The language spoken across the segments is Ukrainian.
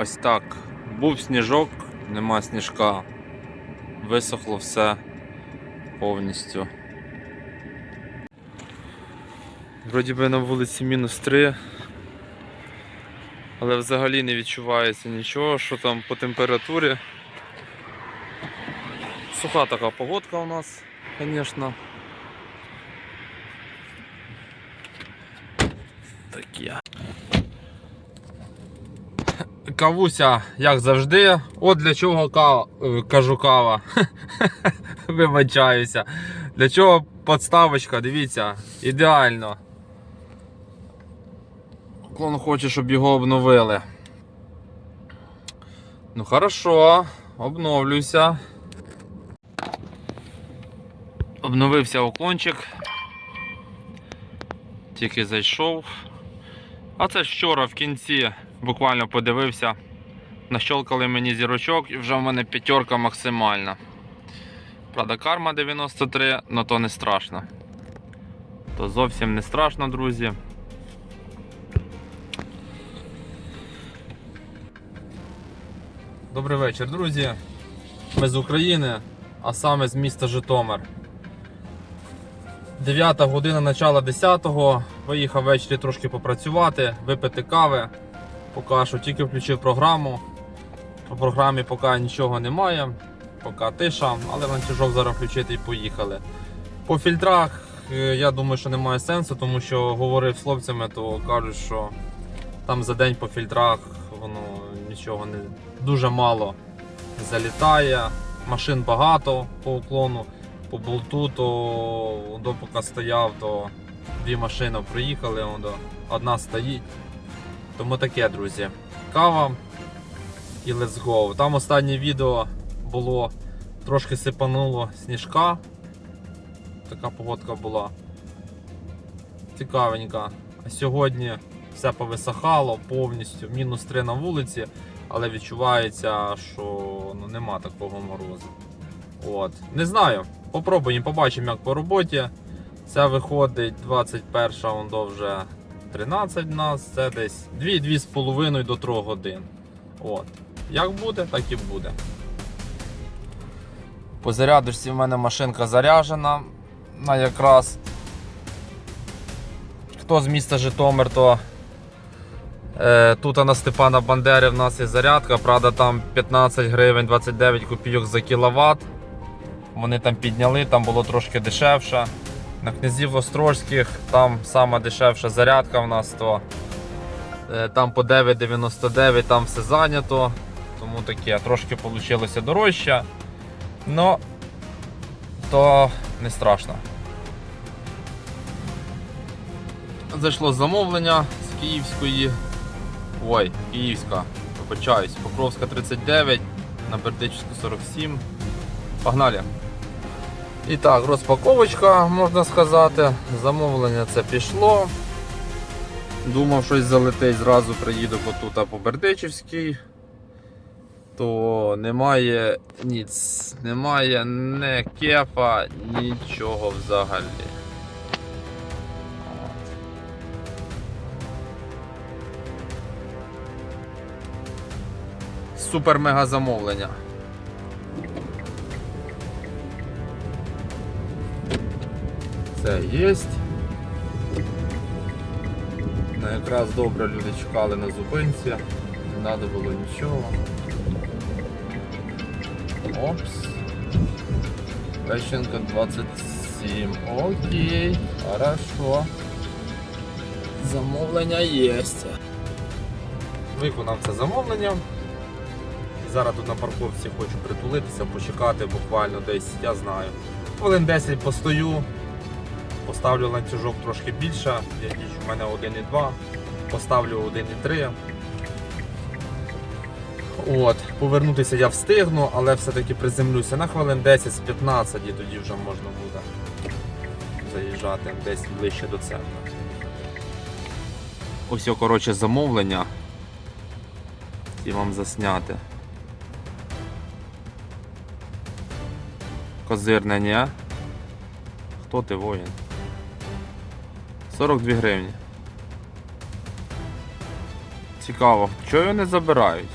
Ось так. Був сніжок, нема сніжка. Висохло все повністю. Вроді би на вулиці мінус 3. Але взагалі не відчувається нічого, що там по температурі. Суха така погодка у нас, звісно. Таке. Кавуся, як завжди. От для чого кава, е, кажу кава. Вибачаюся. Для чого подставочка, дивіться, ідеально. Клон хоче, щоб його обновили. Ну хорошо, обновлюся. Обновився уклончик. Тільки зайшов. А це вчора в кінці буквально подивився. Нащолкали мені зірочок і вже в мене п'ятерка максимальна. Правда, карма 93, але то не страшно. То зовсім не страшно, друзі. Добрий вечір, друзі. Ми з України, а саме з міста Житомир. 9 година, начало 10-го. Виїхав ввечері трошки попрацювати, випити кави. Поки що тільки включив програму. По програмі поки нічого немає, поки тиша, але ланцюжок зараз включити і поїхали. По фільтрах е, я думаю, що немає сенсу, тому що говорив з хлопцями, то кажуть, що там за день по фільтрах воно нічого не дуже мало залітає. Машин багато по уклону, по болту, то до поки стояв, то дві машини приїхали, одна стоїть. Тому таке, друзі. Кава і let's go. Там останнє відео було трошки сипануло сніжка. Така погодка була. Цікавенька. А сьогодні все повисахало повністю, мінус 3 на вулиці, але відчувається, що ну, нема такого морозу. От. Не знаю. Попробуємо, побачимо, як по роботі. Це виходить 21 он до вже 13 в нас, це десь 2-2,5 до 3 годин. От. Як буде, так і буде. По зарядочці в мене машинка заряджена. На якраз хто з міста Житомир, то е, тут на Степана Бандери в нас є зарядка, правда там 15 гривень 29 копійок за кіловат. Вони там підняли, там було трошки дешевше. На князів Острозьких там сама дешевша зарядка в нас, то е, там по 9,99 там все зайнято. Тому таке трошки вийшло дорожче. Но то не страшно. Зайшло замовлення з Київської. Ой, Київська, вибачаюсь, Покровська 39 на Бердичівську 47. Погнали! І так, розпаковочка, можна сказати. Замовлення це пішло. Думав, щось залетить, зразу приїду отут по Бердичівській. То немає ніц, немає не кефа, нічого взагалі. Супер-мега замовлення. Це є. Ну, якраз добре люди чекали на зупинці, не треба було нічого. Опс. Лещенко 27. Окей, хорошо. Замовлення є. Виконав це замовлення. І зараз тут на парковці хочу притулитися, почекати буквально десь, я знаю. Хвилин 10 постою, поставлю ланцюжок трошки більше, я ніч у мене 1,2, поставлю 1,3. От, повернутися я встигну, але все-таки приземлюся на хвилин 10-15 і тоді вже можна буде заїжджати десь ближче до центру. Ось, коротше, замовлення. І вам засняти. Козирне, ні? Хто ти воїн? 42 гривні. Цікаво, його не забирають?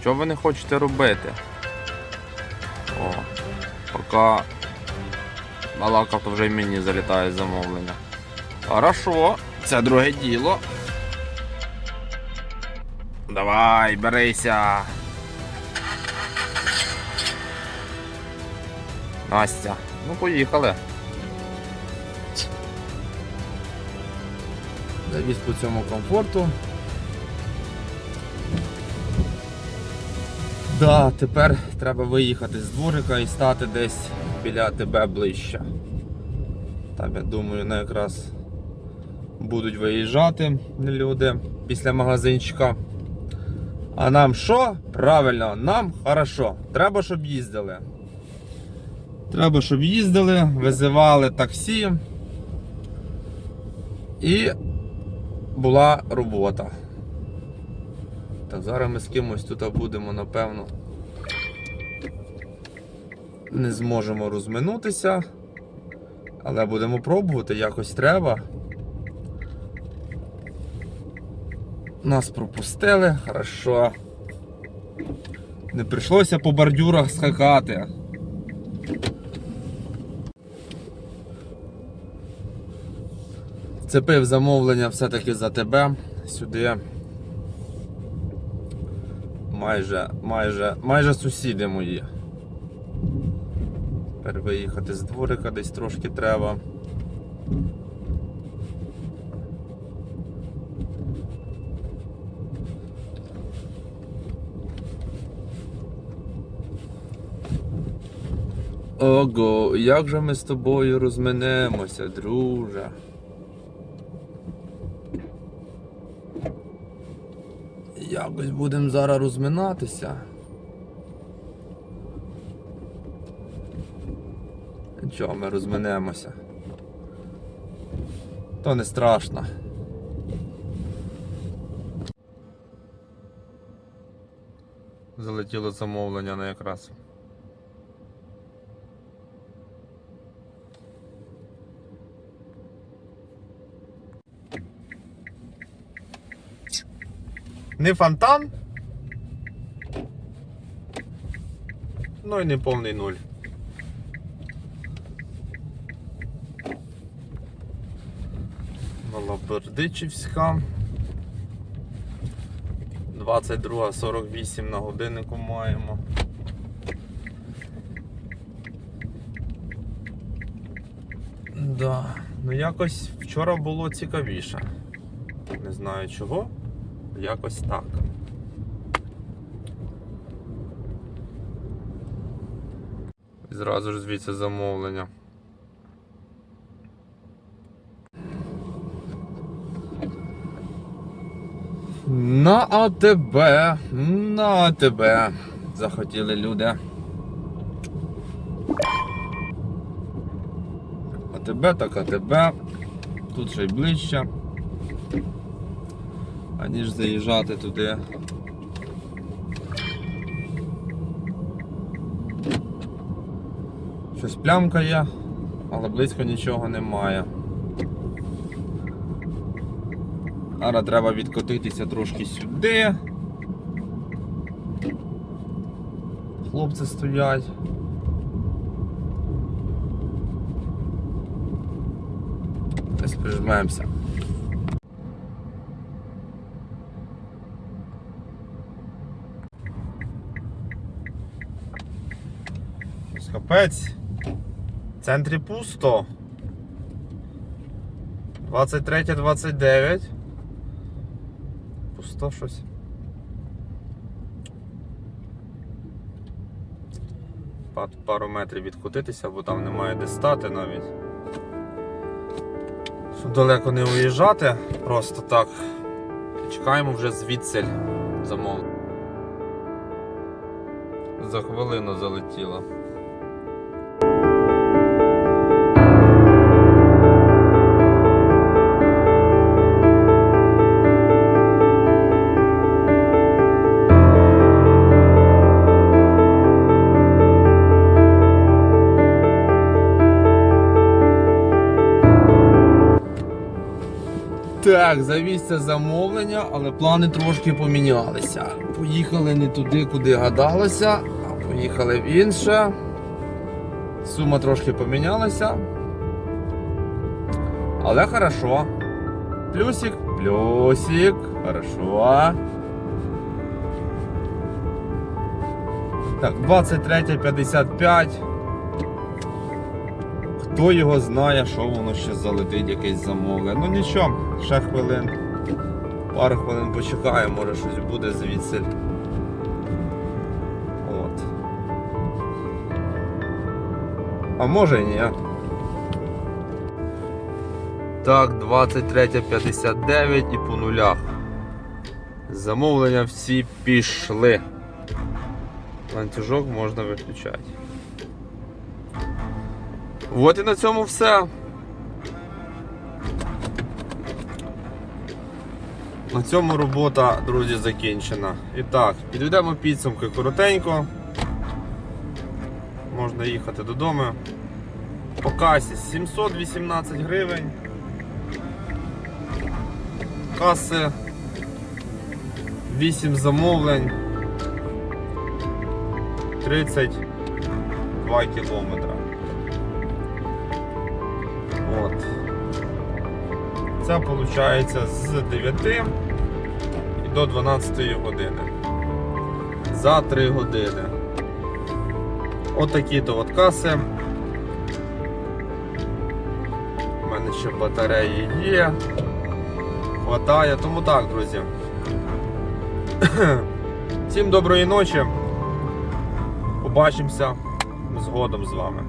Що ви не хочете робити? О, поки балакав, то вже й мені залітає замовлення. Хорошо, це друге діло. Давай, берися. Настя, ну поїхали. Завіз по цьому комфорту. Да, тепер треба виїхати з дворика і стати десь біля тебе ближче. Там, я думаю, на якраз будуть виїжджати люди після магазинчика. А нам що? Правильно, нам хорошо. Треба, щоб їздили. Треба, щоб їздили, визивали таксі. І була робота. Так, зараз ми з кимось тут будемо, напевно. Не зможемо розминутися. Але будемо пробувати, якось треба. Нас пропустили, хорошо. Не прийшлося по бордюрах скакати. Цепив замовлення все-таки за тебе сюди. Майже, майже, майже сусіди мої. Тепер виїхати з дворика десь трошки треба. Ого, як же ми з тобою розминемося, друже. Якось будемо зараз розминатися. Нічого, ми розминемося. То не страшно. Залетіло замовлення на якраз. Не фонтан. Ну і не повний нуль. Новопердичівська. 22.48 на годиннику маємо. Да, ну якось вчора було цікавіше. Не знаю чого. Якось так. І Зразу ж звідси замовлення. На АТБ, на АТБ захотіли люди. АТБ так АТБ. Тут ще й ближче аніж заїжджати туди. Щось плямка є, але близько нічого немає. Зараз треба відкотитися трошки сюди. Хлопці стоять. Десь прижмемося. Капець. В центрі пусто. 23-29. Пусто щось. Пару метрів відкотитися, бо там немає де стати навіть. Далеко не уїжджати, просто так. Чекаємо вже звідси замов. За хвилину залетіло. Так, завісся замовлення. замовлення, але плани трошки помінялися. Поїхали не туди, куди гадалося, а поїхали в інше. Сума трошки помінялася. Але хорошо. Плюсик, плюсик, хорошо. Так, 23.55. Хто його знає, що воно ще залетить, якесь замовлення. Ну нічого, ще хвилин. Пару хвилин почекаємо, може щось буде звідси. От. А може і ні. Так, 23.59 і по нулях. Замовлення всі пішли. Ланцюжок можна виключати. От і на цьому все. На цьому робота, друзі, закінчена. І так, підведемо підсумки коротенько. Можна їхати додому. По касі 718 гривень. Каси 8 замовлень. 32 кілометра. От. Це виходить з 9 до 12 години. За 3 години. Отакі то от каси. У мене ще батареї є. Хватає, тому так, друзі. Всім доброї ночі. Побачимося згодом з вами.